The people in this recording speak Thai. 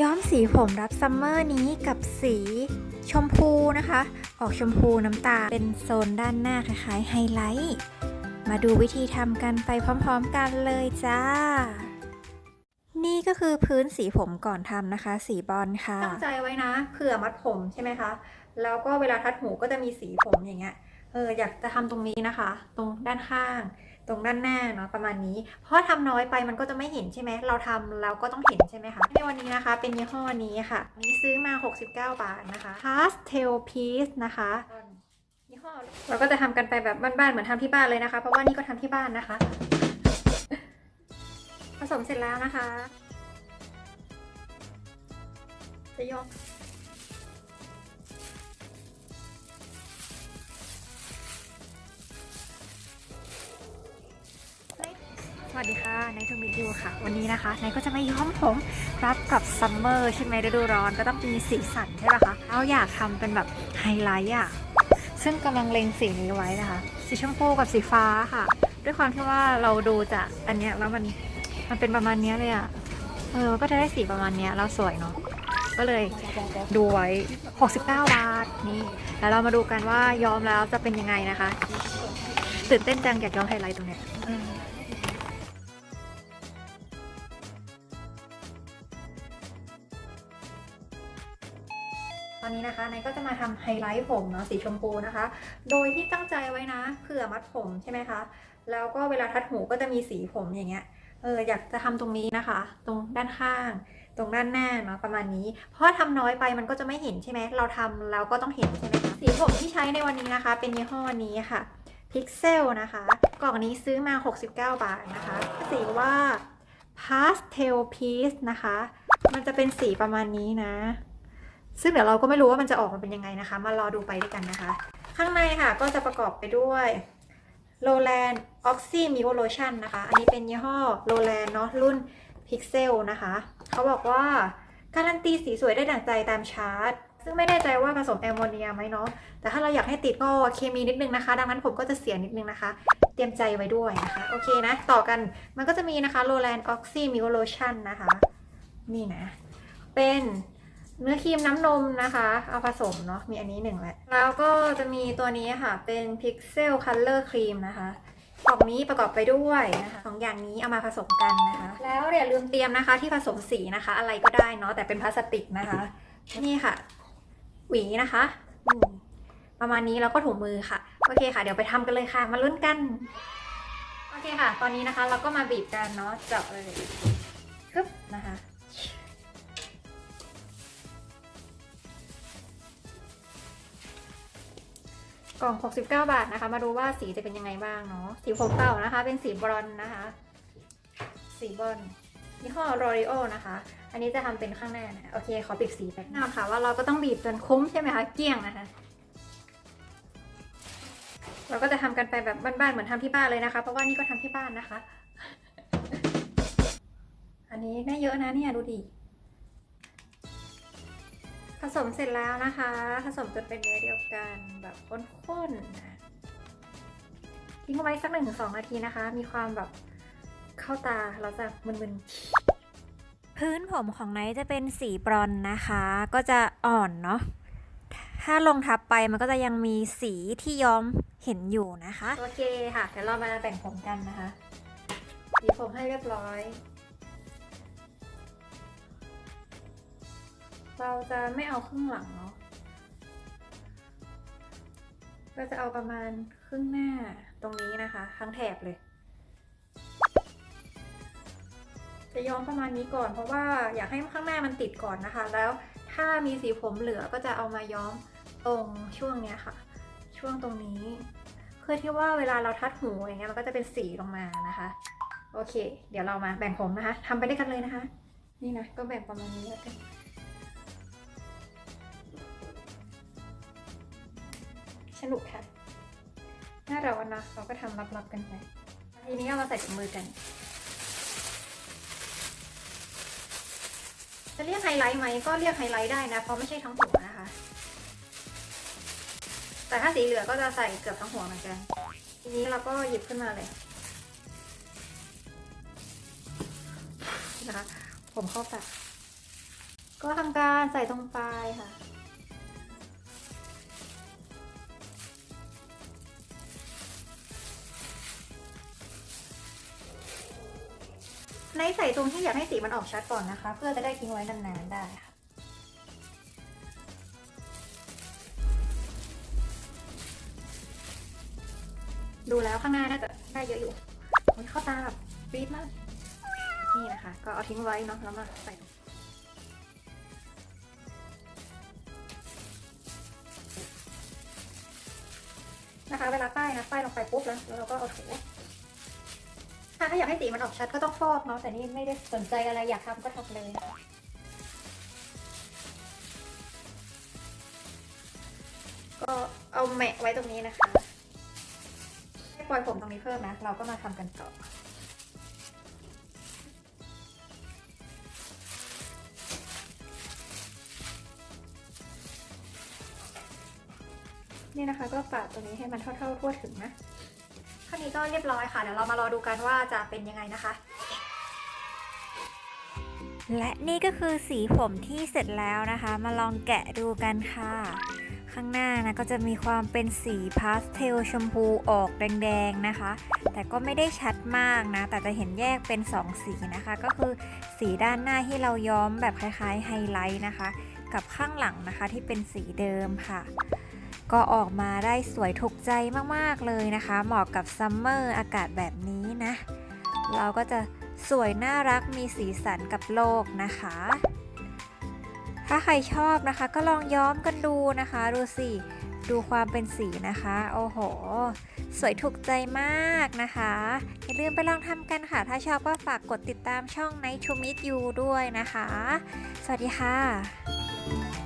ย้อมสีผมรับซัมเมอร์นี้กับสีชมพูนะคะ ออกชมพูน้ำตาลเป็นโซนด้านหน้าคล้ายๆไฮไลท์ มาดูวิธีทำกันไปพร้อมๆกันเลยจ้า นี่ก็คือพื้นสีผมก่อนทำนะคะ สีบอลค่ะ ตั้งใจไว้นะเผื่อมัดผมใช่ไหมคะ แล้วก็เวลาทัดหูก็จะมีสีผมอย่างเงี้ย เอออยากจะทำตรงนี้นะคะ ตรงด้านข้าง ตรงด้านหน้าเนาะประมาณนี้ เพราะทำน้อยไปมันก็จะไม่เห็นใช่ไหม เราทำเราก็ต้องเห็นใช่ไหมคะ ในวันนี้นะคะ เป็นยี่ห้อนี้ค่ะ นี้ซื้อมา 69 บาทนะคะ Pastel Piece นะคะยี่ห้อเราก็จะทำกันไปแบบบ้านๆเหมือนทำที่บ้านเลยนะคะ เพราะว่านี่ก็ทำที่บ้านนะคะ ผสมเสร็จแล้วนะคะ จะยก สวัสดีค่ะนายทูมิยูค่ะ วันนี้นะคะนายก็จะมาย้อมผมรับกับซัมเมอร์ใช่ไหมฤดูร้อนก็ต้องมีสีสันใช่ไหมคะเราอยากทำเป็นแบบไฮไลท์อะซึ่งกำลังเล็งสีนี้ไว้นะคะ สีชมพูกับสีฟ้าค่ะ ด้วยความที่ว่าเราดูจากอันเนี้ยแล้วมันมันเป็นประมาณเนี้ยเลยอะเออก็จะได้สีประมาณเนี้ยแล้วสวยเนาะก็เลยดูไว้ 69 บาทนี่แล้วเรามาดูกันว่าย้อมแล้วจะเป็นยังไงนะคะตื่นเต้นจังอยากย้อมไฮไลท์ตรงเนี้ย ออตอนนี้นะคะนายก็จะมาทำไฮไลท์ผมเนาะสีชมพูนะคะ โดยที่ตั้งใจไว้นะเผื่อมัดผมใช่ไหมคะ แล้วก็เวลาทัดหูก็จะมีสีผมอย่างเงี้ยเอออยากจะทำตรงนี้นะคะ ตรงด้านข้าง ตรงด้านหน้าเนาะประมาณนี้ เพราะว่าทำน้อยไปมันก็จะไม่เห็นใช่ไหมเราทำเราก็ต้องเห็นใช่ไหมสีผมที่ใช้ในวันนี้นะคะ เป็นยี่ห้อนี้ค่ะ Pixel นะคะ กล่องนี้ซื้อมา 69 บาทนะคะ สีว่า Pastel Piece นะคะ มันจะเป็นสีประมาณนี้นะ ซึ่งเดี๋ยวเราก็ไม่รู้ว่ามันจะออกมาเป็นยังไงนะคะ มารอดูไปด้วยกันนะคะ ข้างในค่ะก็จะประกอบไปด้วย Roland Oxy Mio Lotion นะคะ อันนี้เป็นยี่ห้อ Roland เนาะรุ่น Pixel นะคะ เขาบอกว่าการันตีสีสวยได้ดั่งใจตามชาร์ตซึ่งไม่แน่ใจว่าผสมแอมโมเนียไหมเนาะ แต่ถ้าเราอยากให้ติดก็เคมีนิดนึงนะคะ ดังนั้นผมก็จะเสียนิดนึงนะคะ เตรียมใจไว้ด้วยนะคะ โอเคนะ ต่อกัน มันก็จะมีนะคะ Roland Oxy Mio Lotion นะคะ นี่นะ เป็น เนื้อครีมน้ำนมนะคะ เอาผสมเนาะมีอันนี้หนึ่งแหละ แล้วก็จะมีตัวนี้ค่ะ เป็น Pixel Color Cream นะคะกล่องนี้ประกอบไปด้วยนะคะสองอย่างนี้เอามาผสมกันนะคะ แล้วอย่าลืมเตรียมนะคะที่ผสมสีนะคะ อะไรก็ได้เนาะแต่เป็นพลาสติกนะคะ นี่ค่ะ หวีนะคะประมาณนี้แล้วก็ถุงมือค่ะ โอเคค่ะ เดี๋ยวไปทำกันเลยค่ะ มาลุ้นกัน โอเคค่ะ ตอนนี้นะคะ เราก็มาบีบกันเนาะเจาะเลยคึบนะคะ กล่อง 69 บาทนะคะ มาดูว่าสีจะเป็นยังไงบ้างเนาะ สีผมเก่านะคะ เป็นสีบรอนนะคะ สีบรอนยี่ห้อ L'Oreal นะคะ อันนี้จะทำเป็นข้างหน้านะ โอเค ขอปิดสีแป๊บนึงค่ะ ว่าเราก็ต้องบีบจนคุ้มใช่ไหมคะ เกลี้ยงนะคะ เราก็จะทำกันไปแบบบ้านๆ เหมือนทำที่บ้านเลยนะคะ เพราะว่านี่ก็ทำที่บ้านนะคะ อันนี้ได้เยอะนะเนี่ยดูดิ สมเสร็จแล้วนะคะ ผสมจนเป็นเนื้อเดียวกันแบบข้นๆนะทิ้งเอาไว้สักหนึ่งถึงสองนาทีนะคะ มีความแบบเข้าตาเราจะมึนๆ พื้นผมของไนท์จะเป็นสีบรอนซ์นะคะ ก็จะอ่อนเนาะถ้าลงทับไปมันก็จะยังมีสีที่ย้อมเห็นอยู่นะคะ โอเคค่ะเดี๋ยวเรามาแบ่งผมกันนะคะสีผมให้เรียบร้อย เราจะไม่เอาครึ่งหลังเนาะก็จะเอาประมาณครึ่งหน้าตรงนี้นะคะทั้งแถบเลย จะย้อมประมาณนี้ก่อน เพราะว่าอยากให้ข้างหน้ามันติดก่อนนะคะ แล้วถ้ามีสีผมเหลือก็จะเอามาย้อมตรงช่วงเนี้ยค่ะ ช่วงตรงนี้ เพื่อที่ว่าเวลาเราทัดหูอย่างเงี้ยมันก็จะเป็นสีลงมานะคะ โอเค เดี๋ยวเรามาแบ่งผมนะคะทำไปด้วยกันเลยนะคะ นี่นะก็แบ่งประมาณนี้แล้วกัน สนุกค่ะ หน้าเราอะนะเราก็ทำลับๆกันไปทีนี้เอามาใส่ถุงมือกัน จะเรียกไฮไลท์ไหมก็เรียกไฮไลท์ได้นะ เพราะไม่ใช่ทั้งหัวนะคะ แต่ถ้าสีเหลืองก็จะใส่เกือบทั้งหัวเหมือนกัน ทีนี้เราก็หยิบขึ้นมาเลยนะคะผมเข้าปากก็ทำการใส่ตรงปลายค่ะ ในใส่ตรงที่อยากให้สีมันออกชัดก่อนนะคะ เพื่อจะได้ทิ้งไว้นานๆได้ค่ะดูแล้วข้างหน้าน่าจะได้เยอะอยู่เข้าตาแบบปี๊ดมาก นี่นะคะ ก็เอาทิ้งไว้เนาะแล้วมาใส่นะคะเวลาป้ายนะป้ายลงไปปุ๊บแล้วแล้วเราก็เอาถู ถ้าอยากให้สีมันออกชัดก็ต้องฟอกเนาะแต่นี่ไม่ได้สนใจอะไรอยากทำก็ทำเลยก็เอาแมะไว้ตรงนี้นะคะให้ปล่อยผมตรงนี้เพิ่มนะ เราก็มาทำกันต่อนี่นะคะก็ปาดตรงนี้ให้มันเท่าๆทั่วถึงนะ ท่านี้ก็เรียบร้อยค่ะ เดี๋ยวเรามารอดูกันว่าจะเป็นยังไงนะคะ และนี่ก็คือสีผมที่เสร็จแล้วนะคะ มาลองแกะดูกันค่ะ ข้างหน้านะก็จะมีความเป็นสีพาสเทลชมพูออกแดงๆนะคะ แต่ก็ไม่ได้ชัดมากนะ แต่จะเห็นแยกเป็น 2 สีนะคะ ก็คือสีด้านหน้าที่เราย้อมแบบคล้ายๆไฮไลท์นะคะ กับข้างหลังนะคะที่เป็นสีเดิมค่ะ ก็ออกมาได้สวยถูกใจมากๆเลยนะคะ เหมาะกับซัมเมอร์อากาศแบบนี้นะ เราก็จะสวยน่ารักมีสีสันกับโลกนะคะ ถ้าใครชอบนะคะ ก็ลองย้อมกันดูนะคะ ดูสิดูความเป็นสีนะคะ โอ้โห สวยถูกใจมากนะคะ อย่าลืมไปลองทำกันค่ะ ถ้าชอบก็ฝากกดติดตามช่อง Night to Meet You ด้วยนะคะ สวัสดีค่ะ